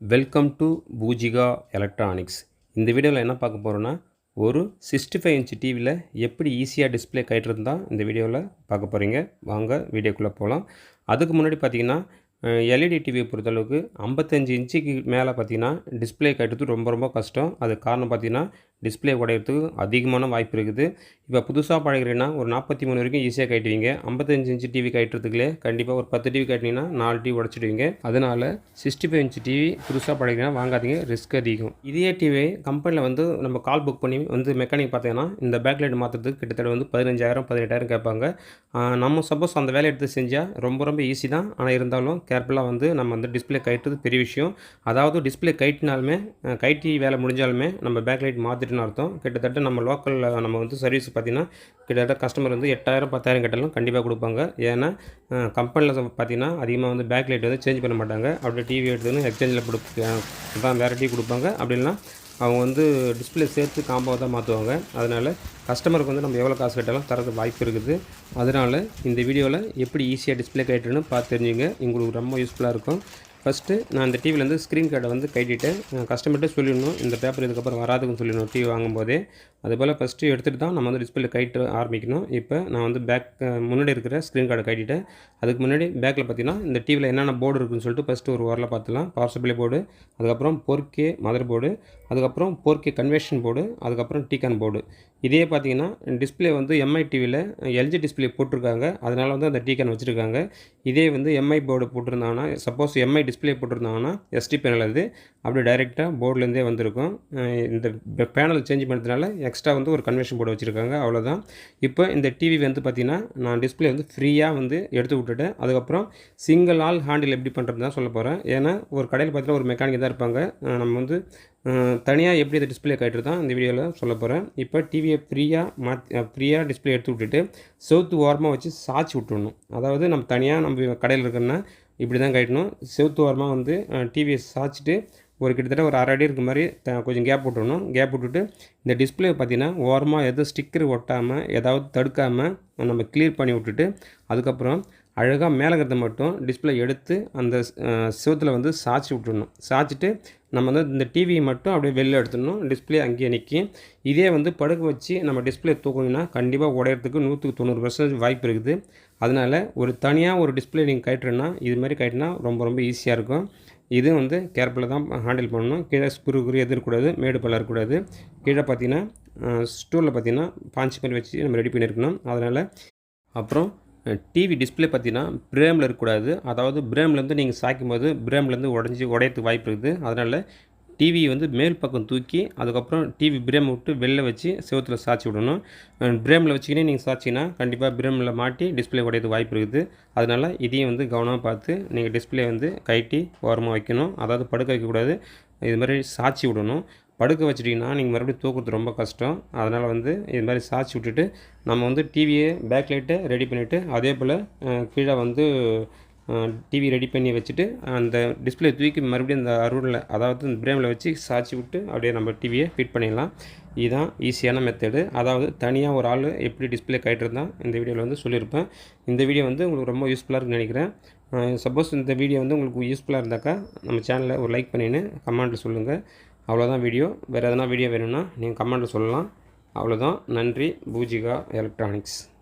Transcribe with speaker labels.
Speaker 1: Welcome to Poojika electronics இந்த வீடியோவில் என்ன பார்க்க போகிறோன்னா ஒரு சிக்ஸ்டி ஃபைவ் இன்ச் டிவியில் எப்படி ஈஸியாக டிஸ்ப்ளே கட்டுறது தான் இந்த வீடியோவில் பார்க்க போகிறீங்க வாங்க வீடியோக்குள்ளே போகலாம் அதுக்கு முன்னாடி பார்த்தீங்கன்னா எல்இடி டிவியை பொறுத்தளவுக்கு ஐம்பத்தஞ்சு இன்ச்சுக்கு மேலே பார்த்தீங்கன்னா டிஸ்பிளே கட்டுறது ரொம்ப ரொம்ப கஷ்டம். அது காரணம் பார்த்தீங்கன்னா டிஸ்ப்ளே உடையிறதுக்கு அதிகமான வாய்ப்பு இருக்குது. இப்போ புதுசாக பழகிறீங்கன்னா ஒரு நாற்பத்தி மூணு வரைக்கும் ஈஸியாக கட்டுவீங்க ஐம்பத்தஞ்சு இன்ச்சு டிவி கட்டுறதுக்குள்ளே கண்டிப்பாக ஒரு பத்து டிவி கட்டினீங்கன்னா நாலு டிவி உடச்சிடுவீங்க. அதனால் சிக்ஸ்டி ஃபைவ் இன்ச் டிவி புதுசாக பழகிறீங்கன்னா வாங்காதீங்க ரிஸ்க் அதிகம். இதே டிவி கம்பெனியில் வந்து நம்ம கால் புக் பண்ணி வந்து மெக்கானிக் பார்த்தீங்கன்னா இந்த பேக் லைட் மாற்றுறதுக்கு கிட்டத்தட்ட வந்து பதினஞ்சாயிரம் பதினெட்டாயிரம் கேட்பாங்க. நம்ம சப்போஸ் அந்த வேலையை எடுத்து செஞ்சால் ரொம்ப ரொம்ப ஈஸி தான். ஆனால் இருந்தாலும் கேர்ஃபுல்லாக வந்து நம்ம வந்து டிஸ்பிளே கட்டுறது பெரிய விஷயம். அதாவது டிஸ்பிளே கட்டினாலுமே கைட்டி வேலை முடிஞ்சாலுமே நம்ம பேக் லைட் பார்த்துட்டுன்னு அர்த்தம். கிட்டத்தட்ட நம்ம லோக்கலில் நம்ம வந்து சர்வீஸ் பார்த்தீங்கன்னா கிட்டத்தட்ட கஸ்டமர் வந்து எட்டாயிரம் பத்தாயிரம் கேட்டாலும் கண்டிப்பாக கொடுப்பாங்க. ஏன்னா கம்பெனியில் பார்த்தீங்கன்னா அதிகமாக வந்து பேக் லைட் வந்து சேஞ்ச் பண்ண மாட்டாங்க. அப்படியே டிவி எடுத்துன்னு எக்ஸ்சேஞ்சில் கொடுத்து தான் வேறு டிவி கொடுப்பாங்க. அப்படின்னா அவங்க வந்து டிஸ்பிளே சேர்த்து காம்பாக தான் மாற்றுவாங்க அதனால் கஸ்டமருக்கு வந்து நம்ம எவ்வளோ காசு கேட்டாலும் தரது வாய்ப்பு இருக்குது. அதனால் இந்த வீடியோவில் எப்படி ஈஸியாக டிஸ்ப்ளே கேட்டுன்னு பார்த்து தெரிஞ்சுங்க. உங்களுக்கு ரொம்ப யூஸ்ஃபுல்லாக இருக்கும். ஃபஸ்ட்டு நான் இந்த டிவிலேருந்து ஸ்க்ரீன் கார்டை வந்து கட்டிட்டேன் கஸ்டமர்கிட்ட சொல்லிடணும். இந்த பேப்பர் இதுக்கப்புறம் வராதுன்னு சொல்லிடணும் டிவி வாங்கும்போதே. அதுபோல் ஃபஸ்ட்டு எடுத்துகிட்டு தான் நம்ம வந்து டிஸ்பிளே கைட்டு ஆரம்பிக்கணும். இப்போ நான் வந்து பேக் முன்னாடி இருக்கிற ஸ்க்ரீன் கார்டை கைட்டிட்டேன் அதுக்கு முன்னாடி பேக்கில் பார்த்தீங்கன்னா இந்த டிவியில் என்னென்ன போர்டு இருக்குன்னு சொல்லிட்டு ஃபஸ்ட்டு ஒரு ஓரில் பார்த்துலாம் பவர் சப்ளை போர்டு அதுக்கப்புறம் போர்க்கே மதர் போர்டு அதுக்கப்புறம் போர்க்கே கன்வெர்ஷன் போர்டு அதுக்கப்புறம் டீகான் போர்டு இதே பார்த்தீங்கன்னா டிஸ்பிளே வந்து எம்ஐ டிவியில் எல்ஜி டிஸ்பிளே போட்டிருக்காங்க. அதனால் வந்து அந்த டீகான் வச்சுருக்காங்க. இதே வந்து எம்ஐ போர்டு போட்டிருந்தாங்கன்னா சப்போஸ் எம்ஐ டிஸ்பிளே போட்டிருந்தாங்கன்னா எஸ்டி பேனல் அது. அப்படியே டைரெக்டாக போர்டுலேருந்தே வந்திருக்கும். இந்த பேனல் சேஞ்ச் பண்ணுறதுனால எக்ஸ்ட்ரா வந்து ஒரு கன்வெர்ஷன் போர்டு வச்சுருக்காங்க. அவ்வளோதான் இப்போ இந்த டிவி வந்து பார்த்திங்கன்னா நான் டிஸ்பிளே வந்து ஃப்ரீயாக வந்து எடுத்து விட்டுட்டேன். அதுக்கப்புறம் சிங்கிள் ஆல் ஹேண்டில் எப்படி பண்ணுறது தான் சொல்ல போகிறேன் ஏன்னா ஒரு கடையில் பார்த்தீங்கன்னா ஒரு மெக்கானிக் தான் இருப்பாங்க. நம்ம வந்து தனியாக எப்படி அதை டிஸ்பிளே கட்டுறது தான் இந்த வீடியோவில் சொல்ல போகிறேன் இப்போ டிவியை ஃப்ரீயாக மாற்றி ஃப்ரீயாக டிஸ்பிளே எடுத்து விட்டுட்டு சவுத்து ஓரமாக வச்சு சாய்ச்சி விட்டுடணும் அதாவது நம்ம தனியாக நம்ம கடையில் இருக்கோன்னா இப்படி தான் கட்டணும் செவுத்து ஓரமாக வந்து டிவியை சாய்ச்சிட்டு ஒரு கிட்டத்தட்ட ஒரு அரை அடி இருக்க மாதிரி த கொஞ்சம் கேப் விட்டுடணும். கேப் விட்டுட்டு இந்த டிஸ்பிளே பார்த்தீங்கன்னா ஓரமாக எதுவும் ஸ்டிக்கர் ஒட்டாமல் ஏதாவது தடுக்காமல் நம்ம கிளியர் பண்ணி விட்டுட்டு அதுக்கப்புறம் அழகாக மேலே மட்டும் டிஸ்பிளே எடுத்து அந்த சிவத்தில் வந்து சாய்ச்சி விட்டுடணும் சாய்ச்சிட்டு நம்ம வந்து இந்த டிவியை மட்டும் அப்படியே வெளில எடுத்துடணும். டிஸ்பிளே அங்கேயே நிற்கும் இதே வந்து படுக்க வச்சு நம்ம டிஸ்பிளே தூக்குங்கன்னா கண்டிப்பாக உடையிறதுக்கு நூற்றுக்கு தொண்ணூறு பர்சன்டேஜ் வாய்ப்பு இருக்குது. அதனால் ஒரு தனியாக ஒரு டிஸ்பிளே நீங்கள் கட்டுறேன்னா இது மாதிரி கட்டினா ரொம்ப ரொம்ப ஈஸியாக இருக்கும். இது வந்து கேர்ஃபுல்லாக தான் ஹேண்டில் பண்ணணும். கீழே ஸ்குரு குரு எதிர்க்கூடாது மேடு பல்ல இருக்கக்கூடாது. கீழே பார்த்தீங்கன்னா ஸ்டூலில் பார்த்தீங்கன்னா பாஞ்சு மாதிரி வச்சு நம்ம ரெடி பண்ணியிருக்கணும். அதனால் அப்புறம் டிவி டிஸ்பிளே பார்த்தீங்கன்னா பிரேமில் இருக்கக்கூடாது. அதாவது பிரேம்லேருந்து நீங்கள் சாய்க்கும் போது பிரேம்லேருந்து உடஞ்சி உடையறதுக்கு வாய்ப்பு இருக்குது. அதனால் டிவி வந்து மேல் பக்கம் தூக்கி அதுக்கப்புறம் டிவி பிரேம் விட்டு வெளில வச்சு செவத்தில் சாய்ச்சி விடணும். பிரேமில் வச்சுக்கினே நீங்கள் சாய்ச்சிங்கன்னா கண்டிப்பாக பிரேமில் மாட்டி டிஸ்பிளே உடையது வாய்ப்பு இருக்குது. அதனால் இதையும் வந்து கவனமாக பார்த்து நீங்கள் டிஸ்பிளே வந்து கைட்டி ஓரமாக வைக்கணும். அதாவது படுக்க வைக்கக்கூடாது. இது மாதிரி சாய்ச்சி விடணும். படுக்க வச்சிட்டிங்கன்னா நீங்கள் மறுபடியும் தூக்குறது ரொம்ப கஷ்டம். அதனால் வந்து இது மாதிரி சாய்ச்சி விட்டுட்டு நம்ம வந்து டிவியை பேக் லைட்டை ரெடி பண்ணிவிட்டு அதே போல் கீழே வந்து டிவி ரெடி பண்ணி வச்சுட்டு அந்த டிஸ்பிளே தூக்கி மறுபடியும் இந்த அருளில் அதாவது இந்த பிரேமில் வச்சு சாய்ச்சி விட்டு அப்படியே நம்ம டிவியை ஃபிட் பண்ணிடலாம். இதுதான் ஈஸியான மெத்தடு அதாவது தனியாக ஒரு ஆள் எப்படி டிஸ்பிளே கட்டிருந்தான் இந்த வீடியோவில் வந்து சொல்லியிருப்பேன். இந்த வீடியோ வந்து உங்களுக்கு ரொம்ப யூஸ்ஃபுல்லாக இருக்குன்னு நினைக்கிறேன். சப்போஸ் இந்த வீடியோ வந்து உங்களுக்கு யூஸ்ஃபுல்லாக இருந்தாக்கா நம்ம சேனலை ஒரு லைக் பண்ணின்னு கமெண்ட்டில் சொல்லுங்கள் அவ்வளோதான் வீடியோ வேறு எதனா வீடியோ வேணும்னா நீங்கள் கமெண்ட்டில் சொல்லலாம். அவ்வளோதான். நன்றி. பூஜிகா எலக்ட்ரானிக்ஸ்.